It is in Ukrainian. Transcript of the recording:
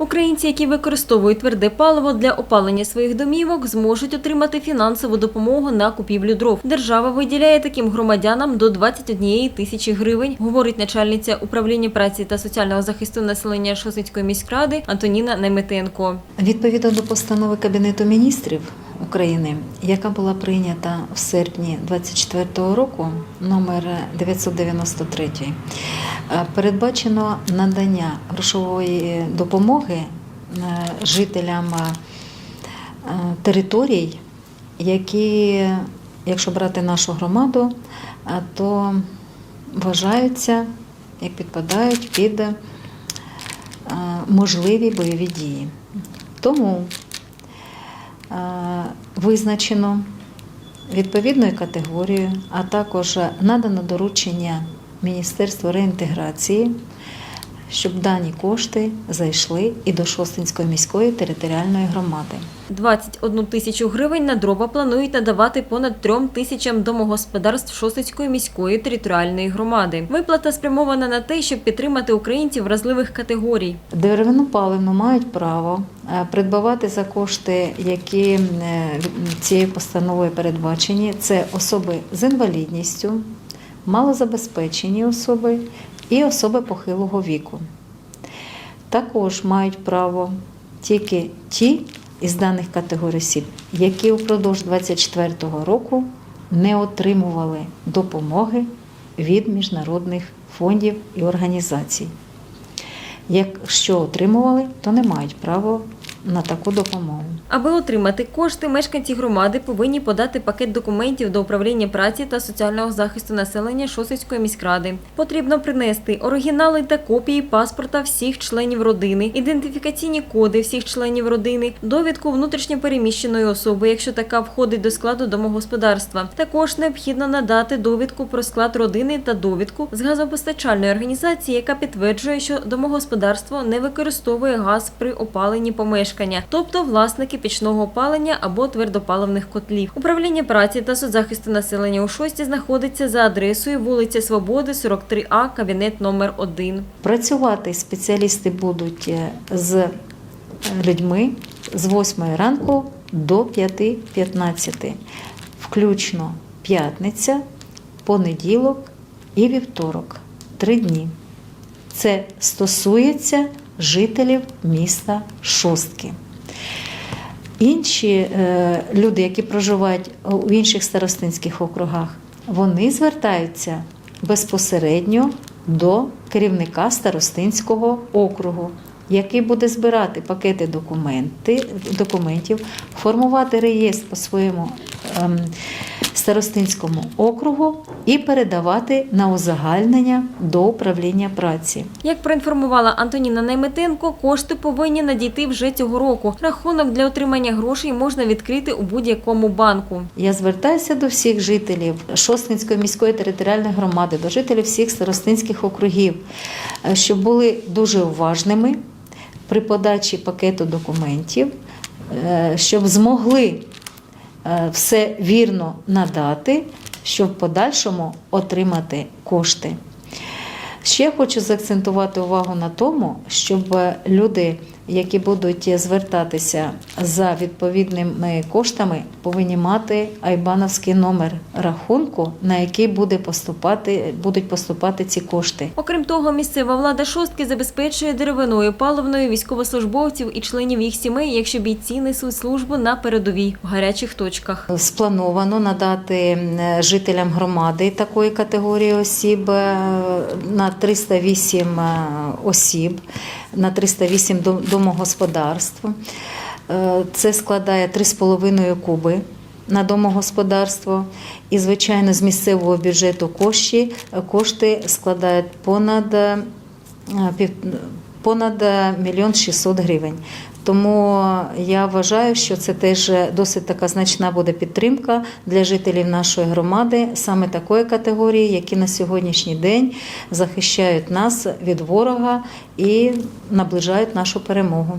Українці, які використовують тверде паливо для опалення своїх домівок, зможуть отримати фінансову допомогу на купівлю дров. Держава виділяє таким громадянам до 21 тисячі гривень, говорить начальниця управління праці та соціального захисту населення Шосицької міськради Антоніна Неметенко. Відповідно до постанови Кабінету міністрів України, яка була прийнята в серпні 2024 року, номер 993, е, передбачено надання грошової допомоги е, жителям е, територій, які, якщо брати нашу громаду, е, то вважаються, як підпадають під е, можливі бойові дії. Тому е, визначено відповідною категорією, а також надано доручення Міністерству реінтеграції, щоб дані кошти зайшли і до Шостинської міської територіальної громади. 21 тисячу гривень на дрова планують надавати понад трьом тисячам домогосподарств Шосицької міської територіальної громади. Виплата спрямована на те, щоб підтримати українців вразливих категорій. Деревину паливну мають право е, придбавати за кошти, які е, цією постановою передбачені. Це особи з інвалідністю, малозабезпечені особи і особи похилого віку. Також мають право тільки ті із даних категорій осіб, які упродовж 2024 року не отримували допомоги від міжнародних фондів і організацій. Якщо отримували, то не мають права на таку допомогу. Аби отримати кошти, мешканці громади повинні подати пакет документів до управління праці та соціального захисту населення Шосицької міськради. Потрібно принести оригінали та копії паспорта всіх членів родини, ідентифікаційні коди всіх членів родини, довідку внутрішньопереміщеної особи, якщо така входить до складу домогосподарства. Також необхідно надати довідку про склад родини та довідку з газопостачальної організації, яка підтверджує, що домогосподарство не використовує газ при опаленні помешкання, тобто власники пічного опалення або твердопаливних котлів. Управління праці та соцзахисту населення у Шості знаходиться за адресою вулиця Свободи, 43А, кабінет номер 1. Працювати спеціалісти будуть е, з е, людьми з 8 ранку до 5.15, включно п'ятниця, понеділок і вівторок. Три дні. Це стосується жителів міста Шостки. Інші е, люди, які проживають у інших старостинських округах, вони звертаються безпосередньо до керівника старостинського округу, який буде збирати пакети документи, документів, формувати реєстр по своєму ем, старостинському округу і передавати на узагальнення до управління праці. Як проінформувала Антоніна Найметенко, кошти повинні надійти вже цього року. Рахунок для отримання грошей можна відкрити у будь-якому банку. Я звертаюся до всіх жителів Шостинської міської територіальної громади, до жителів всіх старостинських округів, щоб були дуже уважними при подачі пакету документів, е, щоб змогли все вірно надати, щоб в подальшому отримати кошти. Ще хочу заакцентувати увагу на тому, щоб люди, які будуть звертатися за відповідними коштами, повинні мати айбановський номер рахунку, на який буде поступати, будуть поступати ці кошти. Окрім того, місцева влада шостки забезпечує деревиною паливною військовослужбовців і членів їх сімей, якщо бійці несуть службу на передовій в гарячих точках. Сплановано надати е, жителям громади такої категорії осіб е, на 308 е, осіб, на 308 домогосподарств. Е, Це складає 3,5 куби на домогосподарство. І, звичайно, з місцевого бюджету кошти, кошти складають понад, е, понад мільйон 600 гривень. Тому я вважаю, що це теж досить така значна буде підтримка для жителів нашої громади, саме такої категорії, які на сьогоднішній день захищають нас від ворога і наближають нашу перемогу.